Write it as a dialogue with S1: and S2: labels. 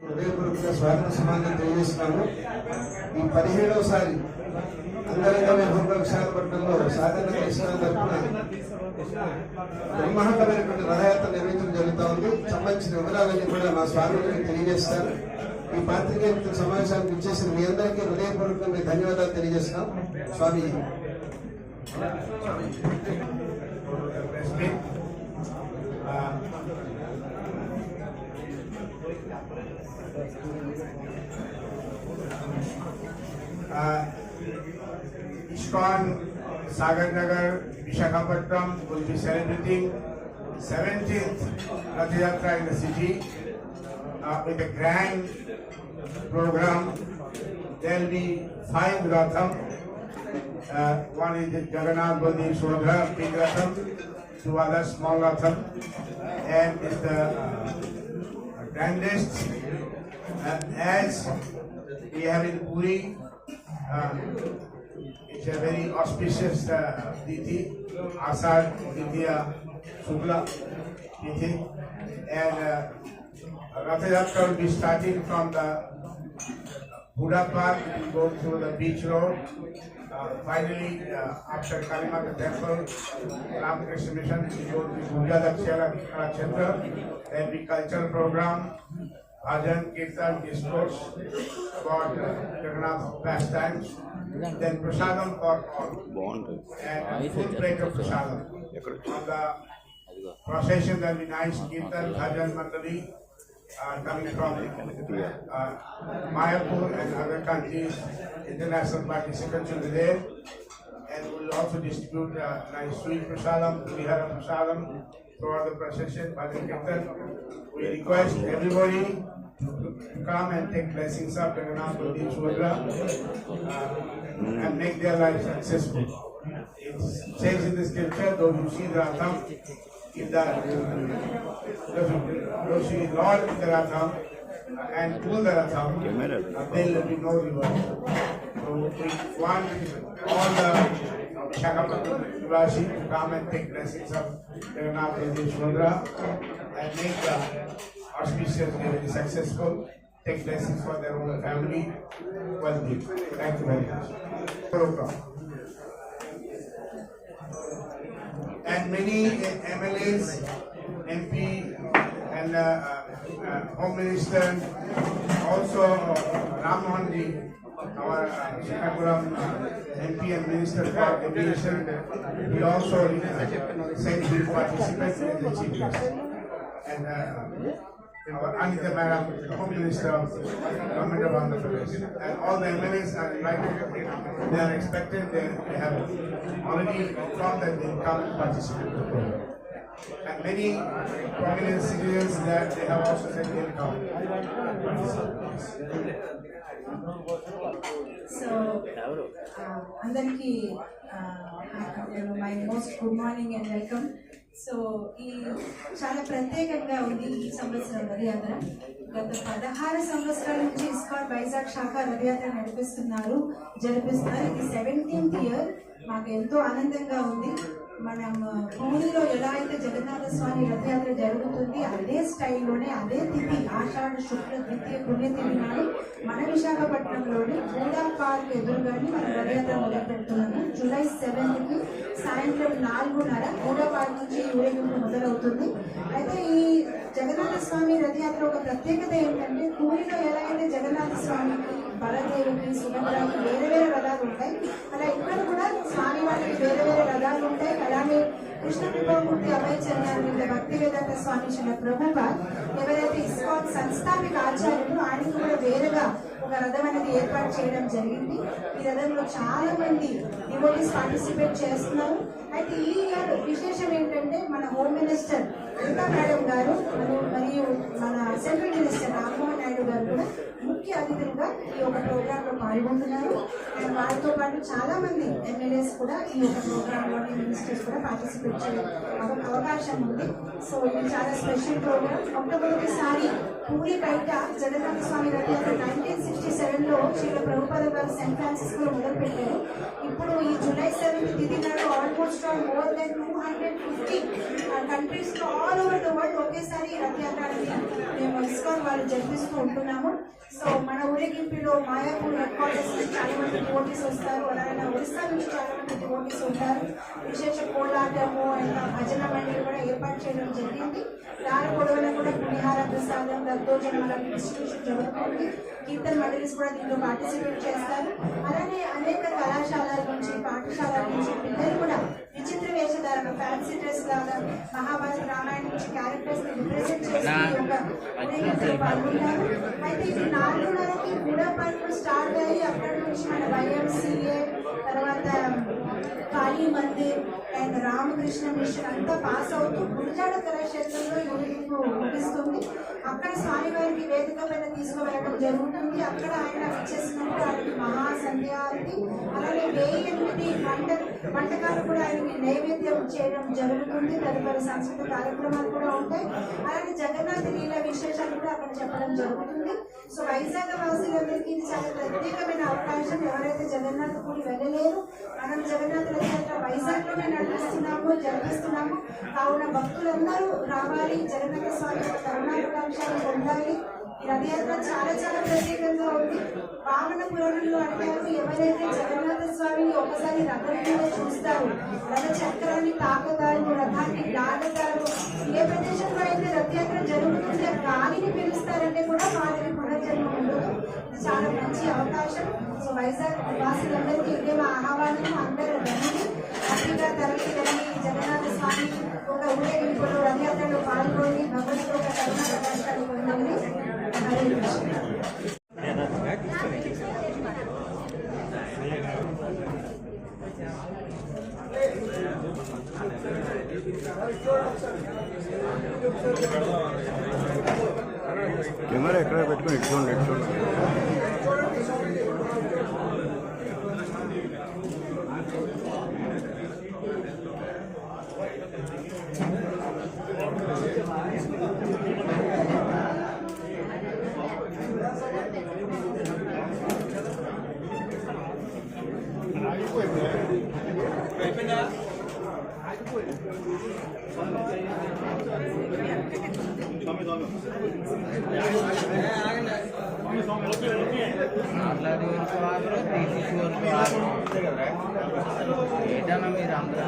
S1: హృదయపూర్వక స్వాగత సమాజం తెలియజేస్తున్నాము ఈ పదిహేడవసారి అంగరంగ వైభవంగా విశాఖపట్నంలో సాధారణ కృష్ణ తరఫున బ్రహ్మాండమైనటువంటి రథయాత్ర నిర్వహించడం జరుగుతూ ఉంది. సంబంధించిన వివరాలన్నీ కూడా మా స్వామికి తెలియజేస్తారు. ఈ పాత్రికేయ సమావేశానికి ఇచ్చేసిన మీ అందరికీ హృదయపూర్వకంగా ధన్యవాదాలు తెలియజేస్తున్నాం. స్వామి.
S2: ISKCON Sagar Nagar Visakhapatnam will be celebrating 17th rath in the city with a grand program there be five रथम one is Jagannath Baladev Subhadra पिंग रथम two other small रथम and is the grandest. Uh, as we have in Puri, uh, it's a very auspicious uh, Tithi, Asad Ditya Shukla Tithi, and uh, Rath Yatra will be starting from the Buddha Park, will go through the beach road. Finally आप सरकारी मार्गदर्शन Ramakrishna mission ऊर्जा दक्षता खड़ा क्षेत्र agriculture program bhajan kirtan discourse about Jagannath pastimes, then prasadam for all, and full plate of prasadam. On the procession, there will be nice kirtan, bhajan, mandali, uh, coming from uh, Mayapur and other countries, international participants will be there. And we'll also distribute uh, nice sweet prasadam, Vihara prasadam throughout the procession, Bhajan Kirtan. We request everybody to come and take blessings of Jagannath Budi Subhadra uh, and make their life successful. It says in the scripture, though you see the Ratham, if the those who Lord the and pull the Ratham, uh, there will be no reverse. So we want all the Shakapattam Nivasi to come and take blessings of Jagannath Subhadra and make the auspicious very successful, take blessings for their own family, well-being. Thank you very much. Many MLAs, MP, and uh, uh, Home Minister, also uh, Ram our uh, Shakapuram uh, MP and Minister for Education, he also uh, sent his participants in the chief. And uh, our Anita Madam, Home Minister, Government of Andhra Pradesh, and all the MLAs are invited. They are expected. They, they have already informed that they come and participate. And many prominent citizens that they have also said they will come.
S3: So, uh, Andarki, uh, my most good morning and welcome. So ఈ చాలా ప్రత్యేకంగా ఉంది ఈ సంవత్సరం రథయాత్ర. గత పదహారు సంవత్సరాల నుంచి ఇస్కాన్ వైజాగ్ శాఖ రథయాత్ర నడిపిస్తున్నారు జరిపిస్తున్నారు. ఇది సెవెంటీన్త్ ఇయర్ మాకు ఎంతో ఆనందంగా ఉంది. మనం పూణిలో ఎలా అయితే జగన్నాథ స్వామి రథయాత్ర జరుగుతుంది అదే స్టైల్లోనే అదే తిథి ఆషాఢ శుక్ల ద్వితీయ పుణ్యతిథి నాడు మన విశాఖపట్నంలోని బూడా పార్క్ ఎదురుగానే మనం రథయాత్ర మొదలు పెడుతున్నాము జూలై సెవెంత్కి సాయంత్రం నాలుగున్నర మూడో పార్క్ నుంచి ఊరేగింపు మొదలవుతుంది. అయితే ఈ జగన్నాథ స్వామి రథయాత్ర ఒక ప్రత్యేకత ఏంటంటే పూరిలో ఎలా అయితే జగన్నాథ స్వామికి బలదేవికి సుభద్రకి వేరే వేరే రథాలు ఉంటాయి అలా ఇక్కడ కూడా స్వామి వారికి వేరే వేరే రథాలు ఉంటాయి అలాగే కృష్ణ అభయ భక్తి వేదాంత స్వామి చిన్న ప్రభుపాద్ ఎవరైతే ఇస్కాన్ సంస్థాపిక ఆచార్యులు ఆయనకు కూడా వేరుగా ఒక రథం అనేది ఏర్పాటు చేయడం జరిగింది. ఈ రథంలో చాలా మంది డివోటీస్ పార్టిసిపేట్ చేస్తున్నారు. అయితే ఈ ఇయర్ విశేషం ఏంటంటే మన హోమ్ మినిస్టర్ గీతా మేడం గారు మరియు మన సెంట్రల్ మినిస్టర్ రామ్మోహన్ నాయుడు గారు కూడా ముఖ్య అతిథులుగా ఈ యొక్క ప్రోగ్రామ్లో పాల్గొంటున్నారు. వారితో పాటు చాలా మంది ఎమ్మెల్యేస్ కూడా ఈ యొక్క ప్రోగ్రామ్లోని మినిస్టర్స్ కూడా పార్టిసిపేట్ చేయడం అవకాశం ఉంది. సో ఇది చాలా స్పెషల్ ప్రోగ్రామ్ మొట్టమొదటిసారి పూరి బయట జగన్నాథ స్వామి రథయాత్ర నైన్టీన్ సిక్స్టీ సెవెన్లో శ్రీల ప్రభుపాద గారు సెయింట్ ఫ్రాన్సిస్లో ఇప్పుడు ఈ జూలై సెవెంత్ తిథి నాడు almost more than two hundred fifty countries all over the world ఒకేసారి ఈ రథయాత్ర అనేది మేము ఇస్కాన్ వాళ్ళు జరిపిస్తూ ఉంటున్నాము. సో మన ఊరేగింపులో మాయాపూర్ హెడ్ క్వార్టర్స్ నుంచి చాలా మంది డివోటీస్ వస్తారు. అలాగే ఒరిస్సా నుంచి చాలా మంది డివోటీస్ ఉంటారు. విశేష కోలాటము ఇంకా భజన మండలి కూడా ఏర్పాటు చేయడం జరిగింది. దాని గొడవలో కూడా పులిహార ప్రసాదం దత్తోజనం డిస్ట్రిబ్యూషన్ జరుగుతుంది. కీర్తన మండలిస్ కూడా దీంట్లో పార్టిసిపేట్ చేస్తారు. అలానే అనేక కళాశాలల లాగా మహాభారత రామాయణం నుంచి క్యారెక్టర్స్ని రిప్రజెంట్ చేసి పాల్గొంటారు అయితే ఇది నాలుగున్నరకి మూడో పనులు స్టార్ట్ అయ్యి అక్కడి నుంచి మన వైఎంసీఏ తర్వాత కాళీ మందిర్ అండ్ రామకృష్ణ మిషన్ అంతా పాస్ అవుతూ గురిజాడ కళాక్షేత్రంలో ఊరేగింపు ముగిస్తుంది. అక్కడ స్వామివారికి వేదిక పైన తీసుకువెళ్ళడం జరుగుతుంది. అక్కడ ఆయన వచ్చేసినప్పుడు ఆయనకి మహాసంధ్యారతి వెయ్యి ఎనిమిది వంట వంటకాలు కూడా ఆయనకి నైవేద్యం చేయడం జరుగుతుంది. తదుపరి సాంస్కృతిక కార్యక్రమాలు కూడా ఉంటాయి. అలాగే జగన్నాథ లీల విశేషాలు కూడా అక్కడ చెప్పడం జరుగుతుంది. సో వైజాగ్ వాసులందరికీ ఇది చాలా ప్రత్యేకమైన అవకాశం. ఎవరైతే జగన్నాథ్ పూరి వెళ్ళలేరు మనం జగన్నాథ్ రథయాత్ర వైజాగ్లోనే నడిపిస్తున్నాము జరిపిస్తున్నాము. కావున భక్తులందరూ రావాలి. జగన్నాథ స్వామి యొక్క కరుణాకాంక్షలు పొందాలి. రథయాత్ర చాలా చాలా ప్రత్యేకంగా ఉంది. వామన పురాణంలో అంటారు ఎవరైతే జగన్నాథ స్వామిని ఒకసారి రథం మీద చూస్తారు రథ చక్రాన్ని తాకుతారు రథాన్ని లాగుతారు ఏ ప్రదేశంలో అయితే రథయాత్ర జరుగుతుంటే గాలిని పిలుస్తారంటే కూడా వారికి పునర్జన్మ ఉండదు. చాలా మంచి అవకాశం. సో వైజాగ్ వాసులందరికీ ఇదే మా ఆహ్వానం. అందరూ రండి. హ్యాపీగా తరలి రండి. జగన్నాథ స్వామి ఒక ఊరేగింపులో రథయాత్రలో పాల్గొని భగవంతుడు ఒక
S4: కెమెరా ఎక్కడ పెట్టుకుని ఇటు చూడండి ఇటు చూడండి.
S5: మాట్లాడే వరకు తీసేసి వరకు ఏంటన్నా మీరు అందరూ